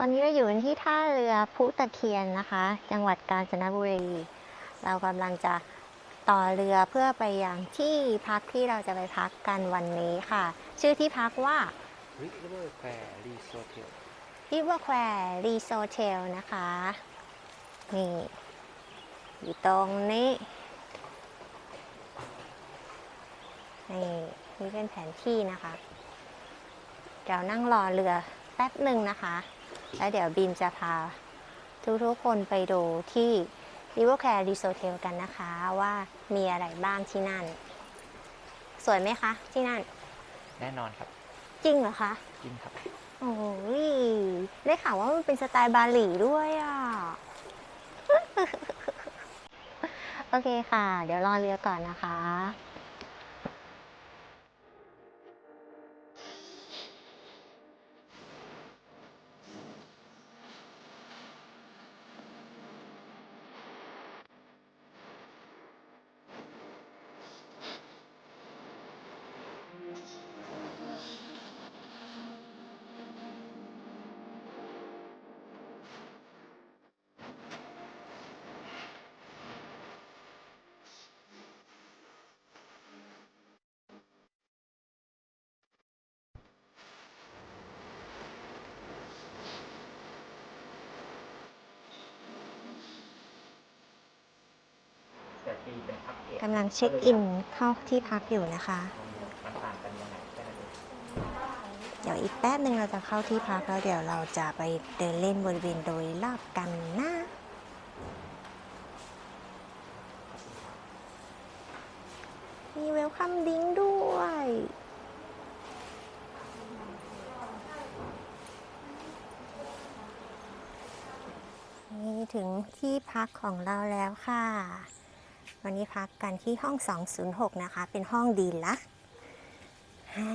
ตอนนี้เราอยู่กันที่ท่าเรือพุตะเคียนนะคะ จังหวัดกาญจนบุรี เรากำลังจะต่อเรือเพื่อไปยังที่พักที่เราจะไปพักกันวันนี้ค่ะ ชื่อที่พักว่าริเวอร์แควร์รีสอร์ท River Square Resort Hotel นะคะ นี่อยู่ตรงนี้ นี่นี่เป็นแผนที่นะคะ เดี๋ยวนั่งรอเรือแป๊บหนึ่งนะคะ แล้วเดี๋ยวบีมจะพาทุกๆคนไปดูที่ River Square Resort Hotel กันนะคะว่ามีอะไรบ้างที่นั่น สวยไหมคะที่นั่น แน่นอนครับจริงเหรอคะ จริงครับ โอ้ยได้ข่าวว่ามันเป็นสไตล์บาหลีด้วยอะ โอเคค่ะ เดี๋ยวรอเรือก่อนนะคะ กำลังเช็คอินเข้าที่พักอยู่นะคะเองเดี๋ยวอีกแป๊บหนึ่งเราจะเข้าที่พักแล้วเดี๋ยวเราจะไปเดินเล่นบริเวณโดยรอบกันนะมีเวลคัมดิ้งด้วย นี่ถึงที่พักของเราแล้วค่ะ วันนี้พักกันที่ห้อง 206 นะคะ เป็นห้องดีลักซ์ให้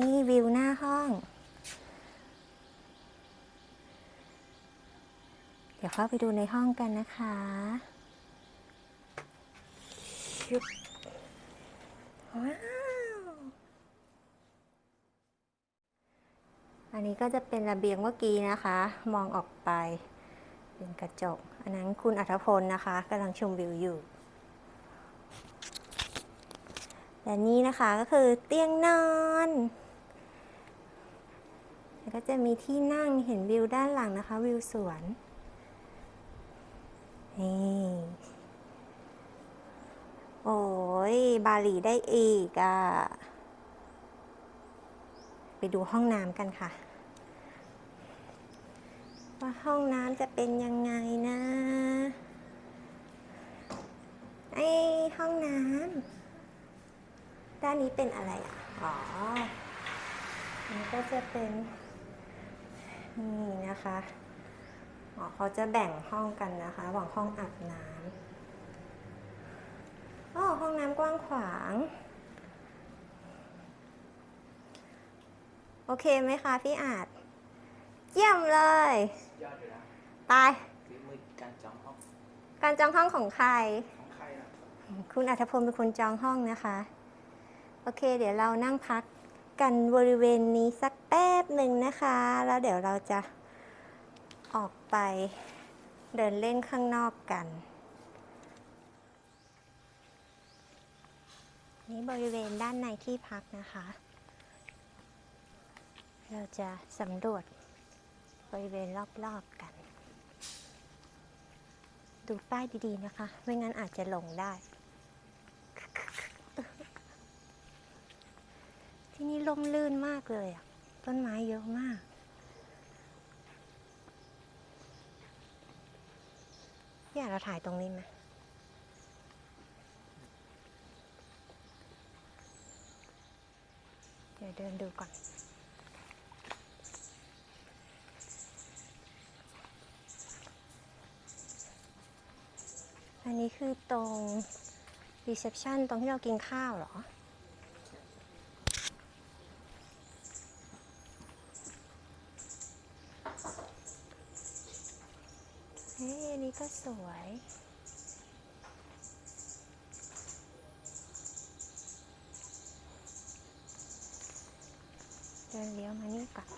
นี่วิวหน้าห้อง เดี๋ยวเข้าไปดูในห้องกันนะคะว้าวอันนี้ก็จะเป็นระเบียงเมื่อกี้นะคะ มองออกไปเป็นกระจก อันนั้นคุณอัธพลนะคะกำลังชมวิวอยู่ และนี่นะคะก็คือเตียงนอนแล้วก็จะมีที่นั่งเห็นวิวด้านหลังนะคะ วิวสวนนี่โอ้ยบาหลีได้อีกอะ่ะ ไปดูห้องน้ำกันค่ะ ว่าห้องน้ำจะเป็นยังไงนะไอห้องน้ำ ด้านนี้เป็นอะไรอะ อ๋ออันนี้ก็จะเป็นนี่นะคะอ๋อเขาจะแบ่งห้องกันนะคะระหว่างห้องอาบน้ำอ๋อห้องน้ำกว้างขวาง โอเคไหมคะพี่อาจ เยี่ยมเลย ยอดอยู่นะไป ฝีมือการจองห้องการจองห้องของใคร ของใครนะ คุณอัธพลเป็นคนจองห้องนะคะ โอเค เดี๋ยวเรานั่งพักกันบริเวณนี้สักแป๊บหนึ่งนะคะ แล้วเดี๋ยวเราจะออกไปเดินเล่นข้างนอกกัน นี่บริเวณด้านในที่พักนะคะ เราจะสำรวจบริเวณรอบๆกัน ดูป้ายดีๆนะคะ ไม่งั้นอาจจะหลงได้ ที่นี่ร่มรื่นมากเลยอะต้นไม้เยอะมาก อยากเราถ่ายตรงนี้ไหมเดี๋ยวเดินดูก่อน อันนี้คือตรงรีเซพชันตรงที่เรากินข้าวเหรอี้ก็สวย เดินเลี้ยวมานี่ก่อน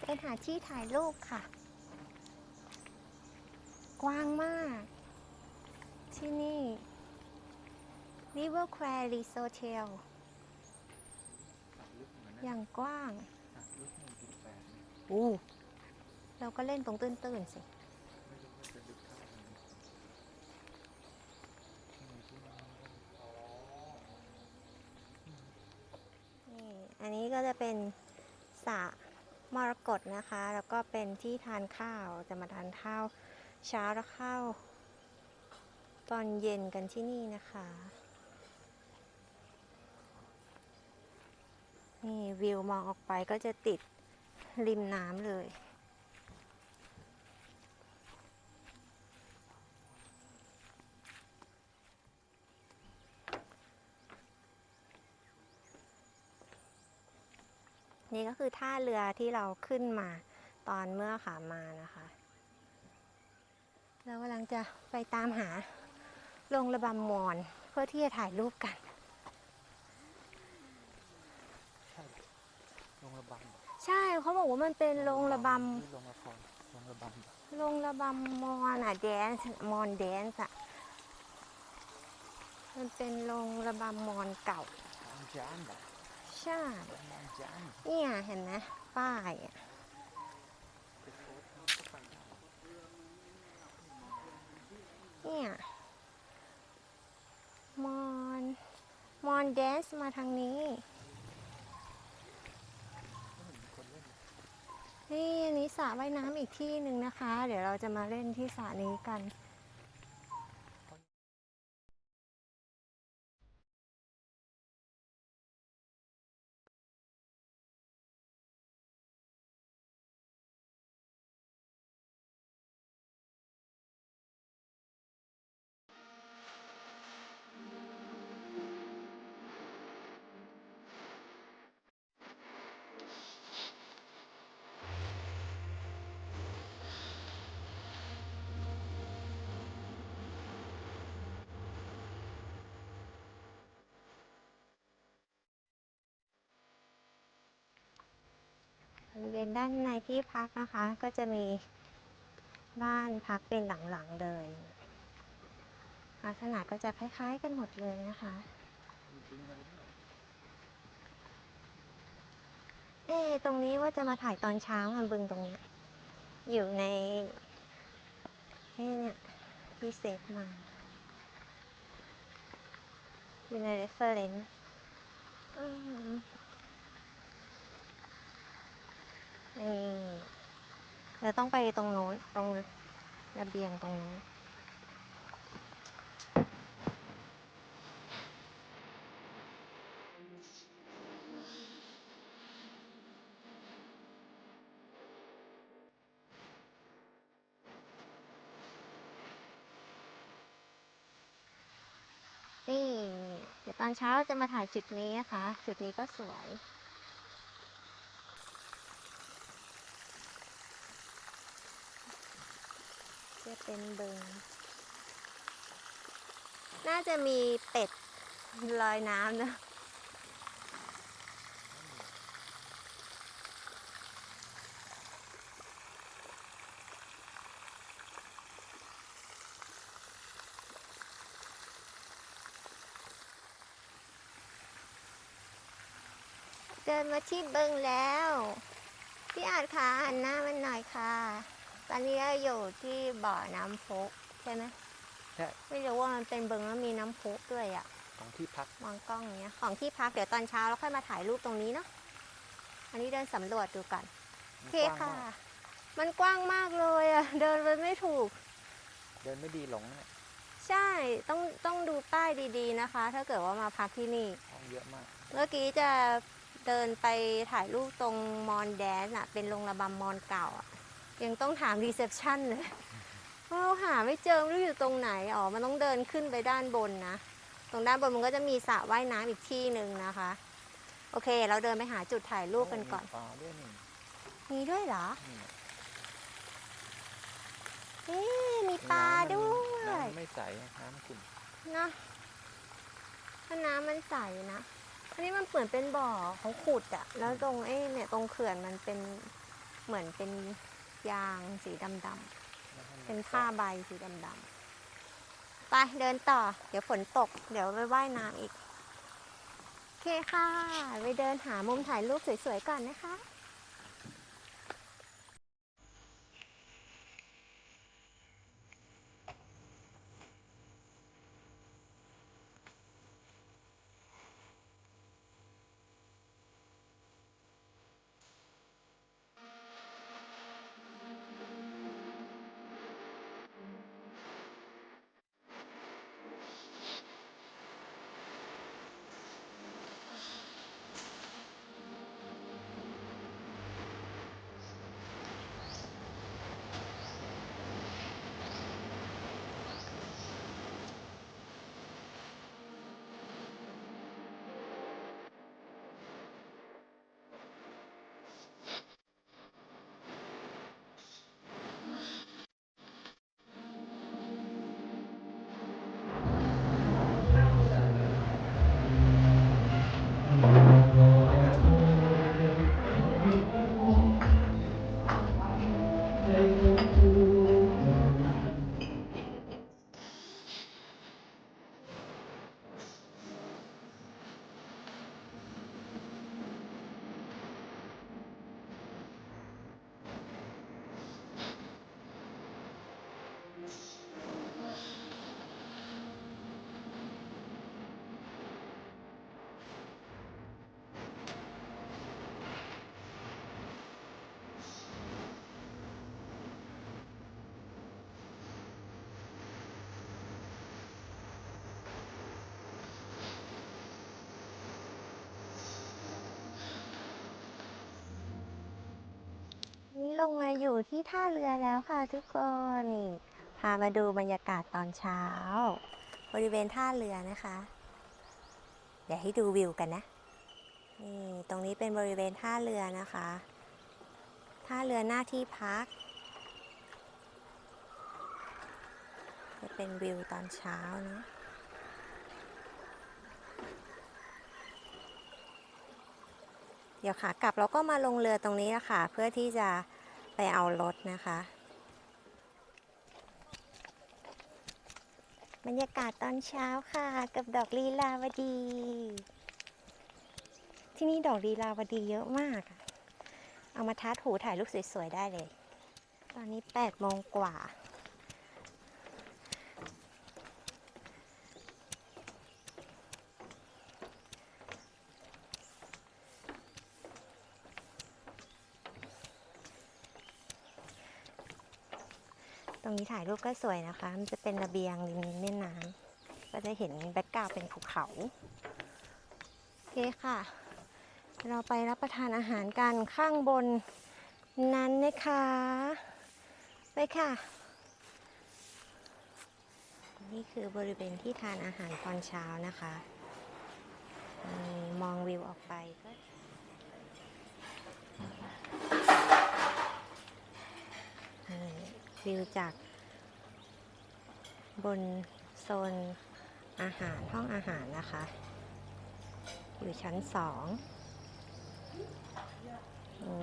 เป็นหาที่ถ่ายรูปค่ะ กว้างมาก ที่นี่ River Quarry Hotel อนอนั้นย่างกว้างตัดลึกหนึ่งจุดแปดเนี่ยอู้เราก็เล่นตรงตื้นๆสิ ไม่รู้ว่าจะลึกเท่าไหร่ที่ไหนที่นั่นอ๋อนี่ อันนี้ก็จะเป็นสระมรกตนะคะ แล้วก็เป็นที่ทานข้าว จะมาทานข้าวเช้าแล้วข้าวตอนเย็นกันที่นี่นะคะ นี่วิวมองออกไปก็จะติดริมน้ำเลย นี่ก็คือท่าเรือที่เราขึ้นมาตอนเมื่อขามานะคะ เรากำลังจะไปตามหาโรงระบำมอนเพื่อที่จะถ่ายรูปกัน ใช่โรงระบำเหรอใช่เขาบอกว่ามันเป็นโรงระบที่โรงละครโรงระบำเหรอำโรงระบำมอนอะแดนซ์มอนแดนซ์อะมันเป็นโรงระบำมอนเก่าบางจานเหรอใช่บางจานเนี่ยเห็นไหมป้ายอะไปโพสต์ก็ไปได้เนี่ยมอน มอนแดนซ์มาทางนี้ ก็เห็นมีคนเล่น นี่อันนี้สระว่ายน้ำอีกที่หนึ่งนะคะ เดี๋ยวเราจะมาเล่นที่สระนี้กัน ริเวณด้านในที่พักนะคะ ก็จะมีบ้านพักเป็นหลังๆเลยลักษณะก็จะคล้ายๆกันหมดเลยนะคะเอ๊ะตรงนี้ว่าจะมาถ่ายตอนเช้าค่ะบึงตรงนี้ อยู่ในนี่เนี่ยที่เซฟมาอยู่ใน reference อืมนี่ เราต้องไปตรงโน้นตรงระเบียงตรงนู้นนี่เดี๋ยวตอนเช้าจะมาถ่ายจุดนี้นะคะ จุดนี้ก็สวย เป็นบึงน่าจะมีเป็ดลอยน้ำนะเดินมาที่บึงแล้ว พี่อาจคะหันหน้ามันหน่อยค่ะ ตอนนี้เราอยู่ที่บ่อน้ำพุใช่ไหมใช่ ไม่รู้ว่ามันเป็นบึงแล้วมีน้ำพุด้วยอะของที่พักมองกล้องอย่างเงี้ย ของที่พักเดี๋ยวตอนเช้าเราค่อยมาถ่ายรูปตรงนี้เนาะ อันนี้เดินสำรวจดูก่อนโอเคค่ะมันกว้างมากเลยอะเดินไปไม่ถูก เดินไม่ดีหลงเนี่ยใช่ ต้องต้องดูป้ายดีๆนะคะ ถ้าเกิดว่ามาพักที่นี่ ห้องเยอะมากเมื่อกี้จะเดินไปถ่ายรูปตรงมอนแดนอะเป็นโรงระบำมอนเก่าอะ ยังต้องถามรีเซพชันเลยเพราะเราหาไม่เจอไม่รู้อยู่ตรงไหน อ๋อ มันต้องเดินขึ้นไปด้านบนนะ ตรงด้านบนมันก็จะมีสระว่ายน้ำอีกที่หนึ่งนะคะ โอเค เราเดินไปหาจุดถ่ายรูปกันก่อนมีปลาด้วยนี่มีด้วยเหรอ นี่เอ๊ะมีปลาด้วน้ำยมันไม่ใสน้ำขุ่นเนาะถ้าน้ำมันใสนะ อันนี้มันเปิดเป็นบ่อเขาขุดอะแล้วตรงไอ้เนี่ยตรงเขื่อนมันเป็นเหมือนเป็น ยางสีดำไม่ให้มัๆเป็นผ้าใบสีดำๆไปเดินต่อ เดี๋ยวฝนตก เดี๋ยวไปว่ายน้ำอีก โอเคค่ะ ไปเดินหามุมถ่ายรูปสวยๆก่อนนะคะ ลงมาอยู่ที่ท่าเรือแล้วค่ะทุกคนนี่พามาดูบรรยากาศตอนเช้า บริเวณท่าเรือนะคะ เดี๋ยวให้ดูวิวกันนะ นี่ตรงนี้เป็นบริเวณท่าเรือนะคะ ท่าเรือหน้าที่พัก จะเป็นวิวตอนเช้านะเดี๋ยวขากลับเราก็มาลงเรือตรงนี้นะค่ะ เพื่อที่จะ ไปเอารถนะคะ บรรยากาศตอนเช้าค่ะ กับดอกลีลาวดี ที่นี่ดอกลีลาวดีเยอะมาก เอามาทัดหูถ่ายรูปสวยๆได้เลย ตอนนี้8โมงกว่า รงนี้ถ่ายรูปก็สวยนะคะ มันจะเป็นระเบียงริมแม่น้ำก็จะเห็นแบ็กกราวเป็นภูเขาโอเคค่ะ เราไปรับประทานอาหารกันข้างบนนั้นนะคะไปค่ะ นี่คือบริเวณที่ทานอาหารตอนเช้านะคะมีมองวิวออกไปก็นี่ วิวจาก บนโซนอาหารห้องอาหารนะคะ อยู่ชั้นสอง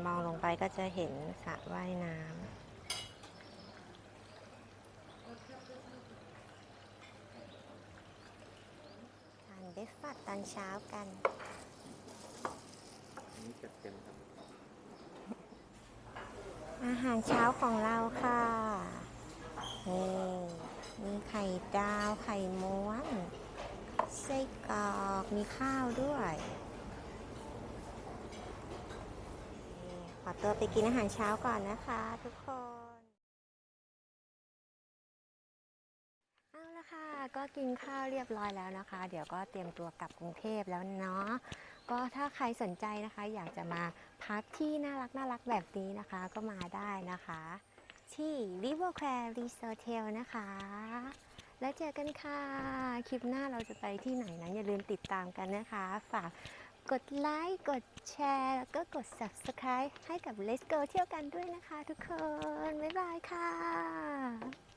มองลงไปก็จะเห็นสระว่ายน้ำทานเบรกฟาสตตอนเช้ากันนนี้จัดเต็มครับ อาหารเช้าของเราค่ะนี่มีไข่ดาวไข่ม้วนไส้กรอกมีข้าวด้วยขอตัวไปกินอาหารเช้าก่อนนะคะทุกคนเอาละค่ะ ก็กินข้าวเรียบร้อยแล้วนะคะ เดี๋ยวก็เตรียมตัวกลับกรุงเทพแล้วเนาะ ก็ถ้าใครสนใจนะคะ อยากจะมาพักที่น่ารักน่ารักแบบนี้นะคะ ก็มาได้นะคะ ที่ River Clare Resort Hotel นะคะ แล้วเจอกันค่ะ คลิปหน้าเราจะไปที่ไหนนั้นอย่าลืมติดตามกันนะคะ ฝากกดไลค์กดแชร์ แล้วก็กด Subscribe ให้กับ Let's Go เที่ยวกันด้วยนะคะทุกคน บ๊ายบายค่ะ